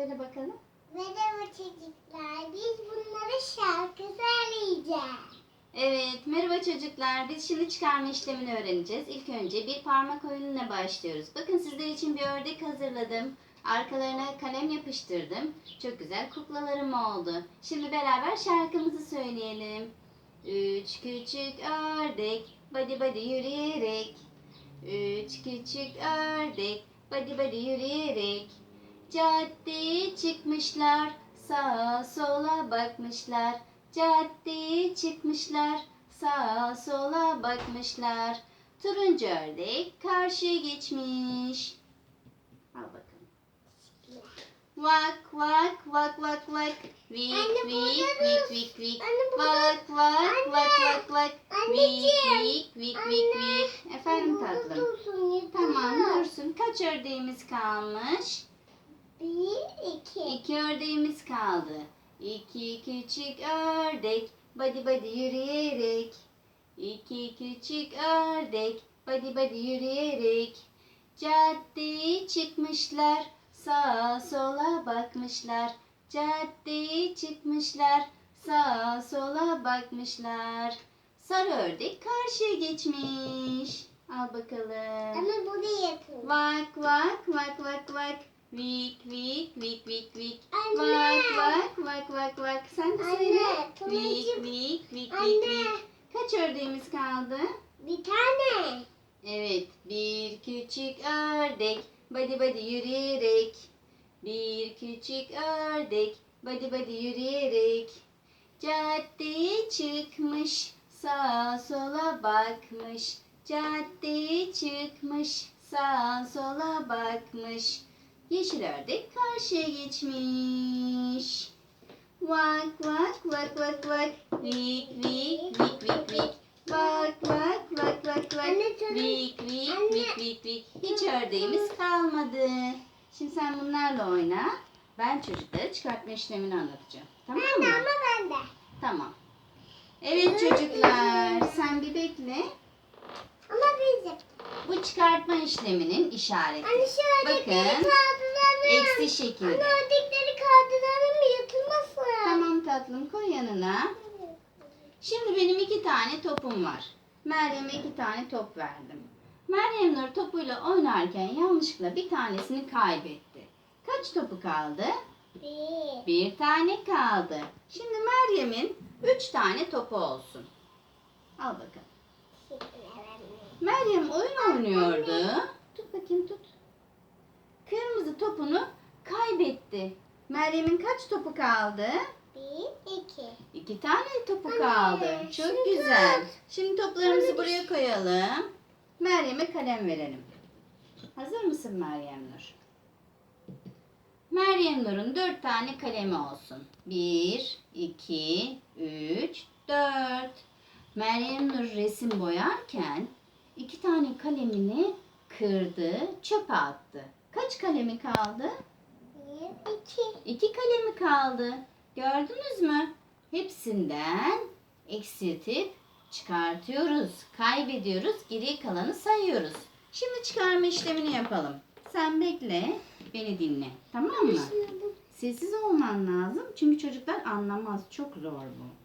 Söyle bakalım. Merhaba çocuklar. Biz bunlara şarkı söyleyeceğiz. Evet, merhaba çocuklar. Biz şimdi çıkarma işlemini öğreneceğiz. İlk önce bir parmak oyununa başlıyoruz. Bakın sizler için bir ördek hazırladım. Arkalarına kalem yapıştırdım. Çok güzel kuklalarım oldu. Şimdi beraber şarkımızı söyleyelim. Üç küçük ördek, badi badi yürüyerek. Üç küçük ördek, badi badi yürüyerek. Caddeye çıkmışlar, sağa sola bakmışlar. Caddeye çıkmışlar, sağa sola bakmışlar. Turuncu ördek karşıya geçmiş. Al bakalım. Vak vak vak vak vak. Vik Anne, vik vik vik vik. Anne, Vak vak vak Anne, vak vak. Vik vik vik vik vik. Efendim tatlım. dursun. Tamam dursun. Kaç ördeğimiz kalmış? Bir, iki. İki ördeğimiz kaldı. İki küçük ördek badi badi yürüyerek. İki küçük ördek badi badi yürüyerek. Caddeye çıkmışlar, sağa sola bakmışlar. Caddeye çıkmışlar, sağa sola bakmışlar. Sarı ördek karşıya geçmiş. Al bakalım. Ama buraya yatın. Vak vak vak vak vak. Vik vik vik vik vik. Anne. Vak vak vak vak vak. Sen de Anne, söyle. tuğlacığım. Vik vik vik vik Anne. vik. Kaç ördeğimiz kaldı? Bir tane. Evet. Bir küçük ördek. Badi badi yürüyerek. Bir küçük ördek. Badi badi yürüyerek. Caddeye çıkmış. Sağa sola bakmış. Caddeye çıkmış. Sağa sola bakmış. Yeşil ördek karşıya geçmiş. Vak vak vak vak vak. Vik vik vik vik vik. Vak vak vak vak vak. Anne, Vik vik Anne. vik vik vik. Hiç ördeğimiz kalmadı. Şimdi sen bunlarla oyna. Ben çocuklara çıkartma işlemini anlatacağım. Tamam mı? ama ben de. Tamam. Evet çocuklar sen bir bekle. Bu çıkartma işleminin işareti. Anne Bakın. kaldıralım. Eksi şekilde. Anne ördekleri kaldıralım yatılmasın. Tamam tatlım koy yanına. Şimdi benim iki tane topum var. Meryem'e iki tane top verdim. Meryem Nur topuyla oynarken yanlışlıkla bir tanesini kaybetti. Kaç topu kaldı? Bir. Bir tane kaldı. Şimdi Meryem'in üç tane topu olsun. Al bakalım. Anne. Meryem oyun oynuyordu. Tut bakayım tut. Kırmızı topunu kaybetti. Meryem'in kaç topu kaldı? Bir, iki. İki tane topu Anne, kaldı. Çok şimdi güzel. tut. Şimdi toplarımızı Anne, buraya koyalım. Meryem'e kalem verelim. Hazır mısın Meryem Nur? Meryem Nur'un dört tane kalemi olsun. Bir, iki, üç, dört. Meryem Nur resim boyarken iki tane kalemini kırdı, çöpe attı. Kaç kalemi kaldı? Bir, iki. İki kalemi kaldı. Gördünüz mü? Hepsinden eksiltip çıkartıyoruz. Kaybediyoruz. Geriye kalanı sayıyoruz. Şimdi çıkarma işlemini yapalım. Sen bekle. Beni dinle. Tamam mı? Sessiz olman lazım. Çünkü çocuklar anlamaz. Çok zor bu.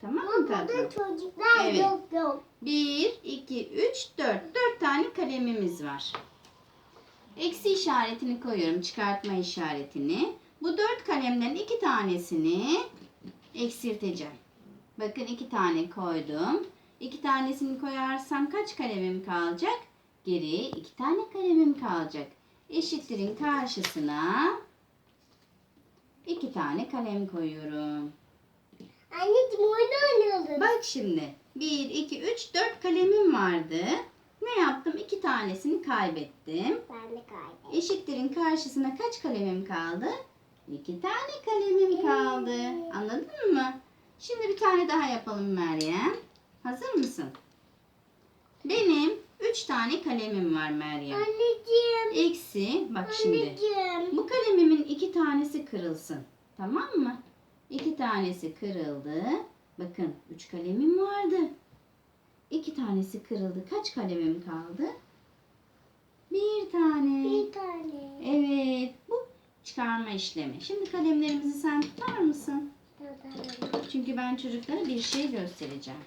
Tamam mı tatlım? burada çocuklar Evet. yok yok. 1, 2, 3, 4. 4 tane kalemimiz var. Eksi işaretini koyuyorum. Çıkartma işaretini. Bu dört kalemden iki tanesini eksilteceğim. Bakın iki tane koydum. İki tanesini koyarsam kaç kalemim kalacak? Geriye iki tane kalemim kalacak. Eşittirin karşısına iki tane kalem koyuyorum. Anneciğim oyun oynayalım. Bak şimdi. 1, 2, 3, 4 kalemim vardı. Ne yaptım? 2 tanesini kaybettim. Ben de kaybettim. Eşitlerin karşısına kaç kalemim kaldı? 2 tane kalemim kaldı. Anladın mı? Şimdi bir tane daha yapalım Meryem. Hazır mısın? Benim 3 tane kalemim var Meryem. Anneciğim. Eksi, bak şimdi. Anneciğim. Bu kalemimin iki tanesi kırılsın. Tamam mı? İki tanesi kırıldı. Bakın üç kalemim vardı. İki tanesi kırıldı. Kaç kalemim kaldı? Bir tane. Bir tane. Evet. Bu çıkarma işlemi. Şimdi kalemlerimizi sen tutar mısın? Çünkü ben çocuklara bir şey göstereceğim.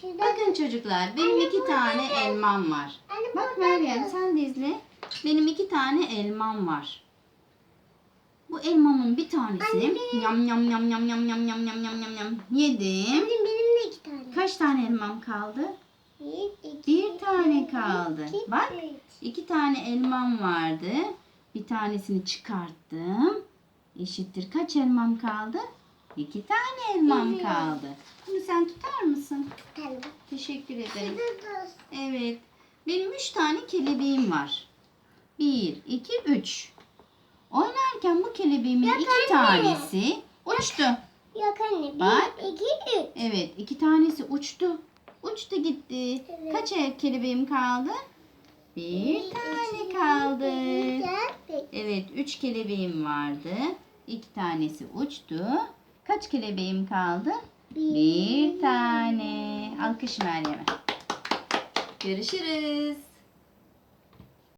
Şurada. Bakın çocuklar benim iki tane elmam var. Anne Bak. Meryem sen de izle. Benim iki tane elmam var. Bu elmamın bir tanesini Anne. yam yam yam yam yam yam yam yam yam yam yam yedim. Anne benim de iki tane. Kaç tane elmam kaldı? Bir, iki, Bir tane kaldı. iki, Bak. üç. İki tane elmam vardı. Bir tanesini çıkarttım. Eşittir kaç elmam kaldı? İki tane elmam Evet. kaldı. Bunu sen tutar mısın? Tamam. Teşekkür ederim. Evet. Benim üç tane kelebeğim var. Bir, iki, üç. Oynarken bu kelebeğimin Yok iki anne. tanesi uçtu. Yok anne. Bir, Bak. iki, üç. Evet, iki tanesi uçtu. Uçtu gitti. Evet. Kaç el kelebeğim kaldı? Bir tane kaldı. Güzel. Peki. Evet, üç kelebeğim vardı. İki tanesi uçtu. Kaç kelebeğim kaldı? Bir tane. Alkış Meryem'e. Görüşürüz.